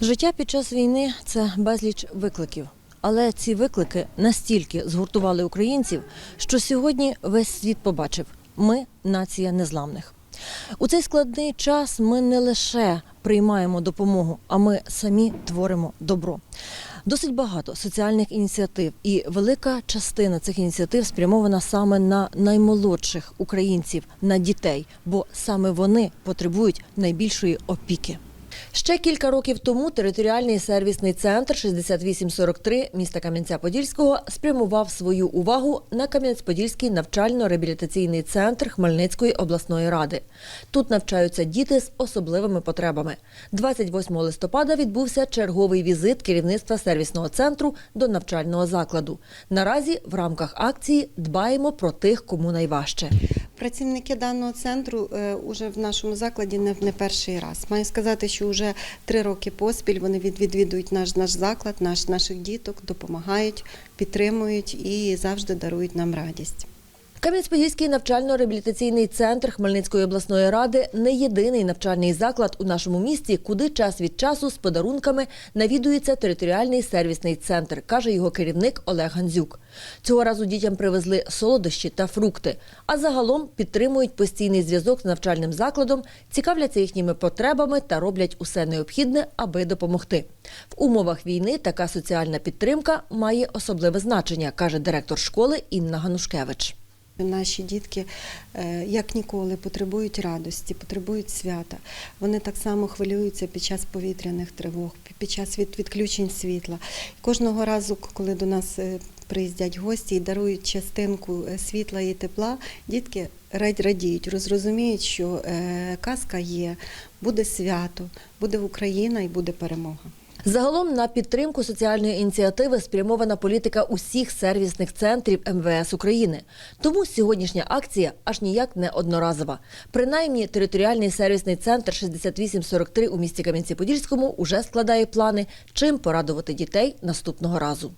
Життя під час війни це безліч викликів. Але ці виклики настільки згуртували українців, що сьогодні весь світ побачив: ми нація незламних. У цей складний час ми не лише приймаємо допомогу, а ми самі творимо добро. Досить багато соціальних ініціатив, і велика частина цих ініціатив спрямована саме на наймолодших українців, на дітей, бо саме вони потребують найбільшої опіки. Ще кілька років тому територіальний сервісний центр 6843 міста Кам'янця-Подільського спрямував свою увагу на Кам'янець-Подільський навчально-реабілітаційний центр Хмельницької обласної ради. Тут навчаються діти з особливими потребами. 28 листопада відбувся черговий візит керівництва сервісного центру до навчального закладу. Наразі в рамках акції дбаємо про тих, кому найважче. Працівники даного центру вже в нашому закладі не, не перший раз. Маю сказати, що вже три роки поспіль вони від- відвідують наш, наш заклад, наш, наших діток, допомагають, підтримують і завжди дарують нам радість. Кам'янець-Подільський навчально-реабілітаційний центр Хмельницької обласної ради не єдиний навчальний заклад у нашому місті, куди час від часу з подарунками навідується територіальний сервісний центр, каже його керівник Олег Ганзюк. Цього разу дітям привезли солодощі та фрукти, а загалом підтримують постійний зв'язок з навчальним закладом, цікавляться їхніми потребами та роблять усе необхідне, аби допомогти. В умовах війни така соціальна підтримка має особливе значення, каже директор школи Інна Ганушкевич. Наші дітки е, як ніколи потребують радості, потребують свята. Вони так само хвилюються під час повітряних тривог, під час від- відключень світла. Кожного разу, коли до нас е, приїздять гості і дарують частинку е, світла і тепла, дітки рад- радіють, розуміють, що казка є, буде свято, буде Україна і буде перемога. Загалом на підтримку соціальної ініціативи спрямована політика усіх сервісних центрів МВС України. Тому сьогоднішня акція аж ніяк не одноразова. Принаймні, територіальний сервісний центр 6843 у місті Кам'янці-Подільському уже складає плани, чим порадувати дітей наступного разу.